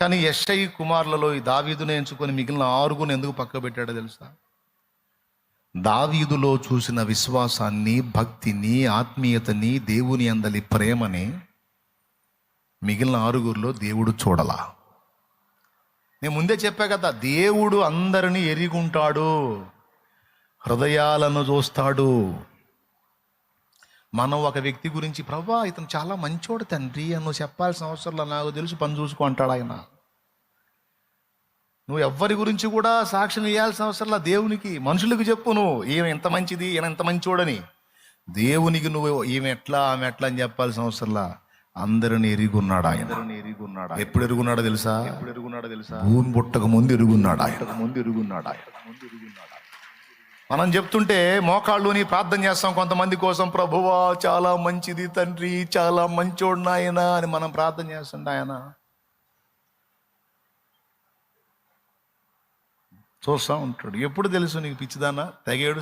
కానీ యశ్ఐ కుమారులలో ఈ దావీదును ఎంచుకొని మిగిలిన ఆరుగురు ఎందుకు పక్క పెట్టాడో తెలుసా? దావీదులో చూసిన విశ్వాసాన్ని భక్తిని ఆత్మీయతని దేవుని అందలి ప్రేమని మిగిలిన ఆరుగురిలో దేవుడు చూడలా. నేను ముందే చెప్పా కదా దేవుడు అందరినీ ఎరిగుంటాడు హృదయాలను చూస్తాడు మనం ఒక వ్యక్తి గురించి ప్రభా ఇతను చాలా మంచోడు తండ్రి అని నువ్వు చెప్పాల్సిన అవసరంలో నాకు తెలుసు పని చూసుకో అంటాడు ఆయన. నువ్వు ఎవ్వరి గురించి కూడా సాక్ష్యం ఇవ్వాల్సిన అవసరంలా దేవునికి. మనుషులకు చెప్పు నువ్వు ఈమె ఎంత మంచిది ఈయన ఎంత మంచోడని. దేవునికి నువ్వు ఈమె ఎట్లా ఆమె ఎట్లా అని చెప్పాల్సిన అవసరంలా అందరిని ఎరుగున్నాడు ఆయన. ఎరుగున్నాడు ఎప్పుడు ఎరుగున్నాడో తెలుసా? ఎప్పుడు ఎరుగున్నాడో తెలుసా? భూమి పుట్టక ముందు ఎరుగున్నాడు ఆయన. ముందు ఎరుగున్నాడు ఆయన. మనం చెప్తుంటే మోకాళ్ళుని ప్రార్థన చేస్తాం. కొంతమంది కోసం ప్రభువా చాలా మంచిది తండ్రి చాలా మంచోడు నాయన అని మనం ప్రార్థన చేస్తుంటాయన చూస్తా ఉంటాడు. ఎప్పుడు తెలుసు నీకు పిచ్చిదానా? తెగేడు